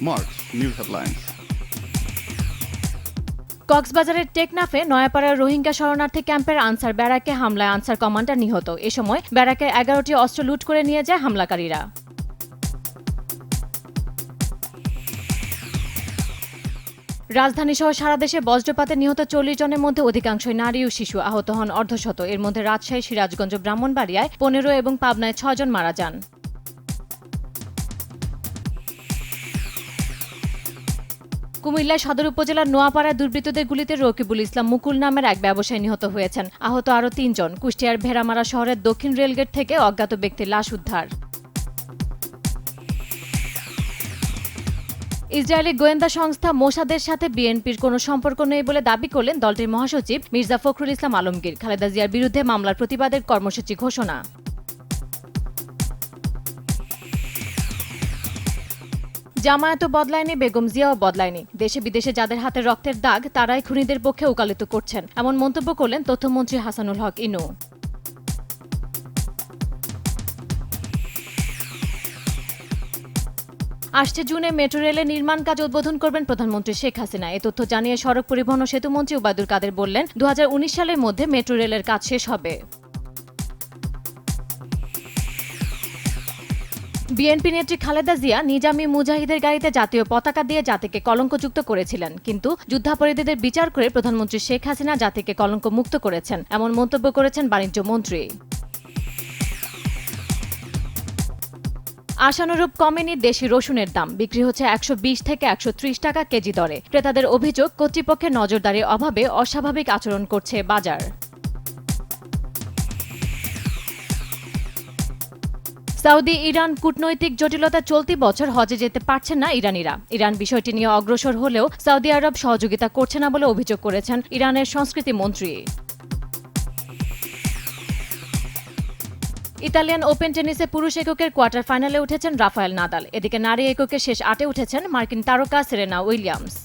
Marks, News Headlines. কক্সবাজারের টেকনাফে নয়াপাড়ার রোহিঙ্গা শরণার্থী ক্যাম্পের আনসার ব্যারাকে হামলায় আনসার কমান্ডার নিহত। এ সময় ব্যারাকের এগারোটি অস্ত্র লুট করে নিয়ে যায় হামলাকারীরা। রাজধানী সহ সারা দেশে বজ্রপাতে নিহত চল্লিশ জনের মধ্যে অধিকাংশই নারী ও শিশু আহত হন। অর্ধশত। এর মধ্যে রাজশাহী সিরাজগঞ্জ ব্রাহ্মণবাড়িয়ায় পনেরো এবং পাবনায় ছজন মারা যান। কুমিল্লার সদর উপজেলার নোয়াপাড়ায় দুর্বৃত্তদের গুলিতে রকিবুল ইসলাম মুকুল নামের এক ব্যবসায়ী নিহত হয়েছেন। আহত আরও তিনজন। কুষ্টিয়ার ভেড়ামারা শহরের দক্ষিণ রেলগেট থেকে অজ্ঞাত ব্যক্তির লাশ উদ্ধার। ইসরায়েলি গোয়েন্দা সংস্থা মোসাদের সাথে বিএনপির কোনো সম্পর্ক নেই বলে দাবি করলেন দলটির মহাসচিব মির্জা ফখরুল ইসলাম আলমগীর। খালেদা জিয়ার বিরুদ্ধে মামলার প্রতিবাদের কর্মসূচি ঘোষণা। জামায়াতও বদলায়নি বেগম জিয়াও বদলায়নি দেশে বিদেশে যাদের হাতে রক্তের দাগ, তারাই খুনিদের পক্ষে ওকালতি করছেন। এমন মন্তব্য করলেন তথ্যমন্ত্রী হাসানুল হক ইনু। আসছে জুনে মেট্রো রেলের নির্মাণ কাজ উদ্বোধন করবেন প্রধানমন্ত্রী শেখ হাসিনা। এ তথ্য জানিয়ে সড়ক পরিবহন ও সেতুমন্ত্রী উবায়দুল কাদের বললেন দু হাজার উনিশ সালের মধ্যে মেট্রো রেলের কাজ শেষ হবে। বিএনপি নেত্রী খালেদা জিয়া নিজামী মুজাহিদের গাড়িতে জাতীয় পতাকা দিয়ে জাতিকে কলঙ্কযুক্ত করেছিলেন। কিন্তু যুদ্ধাপরাধীদের বিচার করে প্রধানমন্ত্রী শেখ হাসিনা জাতিকে কলঙ্ক মুক্ত করেছেন, এমন মন্তব্য করেছেন বাণিজ্য মন্ত্রী। আশানুরূপ কমেনি দেশি রসুনের দাম, বিক্রি হচ্ছে একশো বিশ থেকে একশো ত্রিশ টাকা কেজি দরে। ক্রেতাদের অভিযোগ, কর্তৃপক্ষের নজরদারির অভাবে অস্বাভাবিক আচরণ করছে বাজার। সৌদি, ইরান কূটনৈতিক জটিলতা চলতি বছর হজে যেতে পারছেন না ইরানিরা। ইরান বিষয়টি নিয়ে অগ্রসর হলেও সৌদি আরব সহযোগিতা করছে না বলে অভিযোগ করেছেন ইরানের সংস্কৃতি মন্ত্রী। ইতালিয়ান ওপেন টেনিসে পুরুষ এককের কোয়ার্টার ফাইনালে উঠেছেন রাফায়েল নাদাল। এদিকে নারী এককের শেষ আটে উঠেছেন মার্কিন তারকা সেরেনা উইলিয়ামস।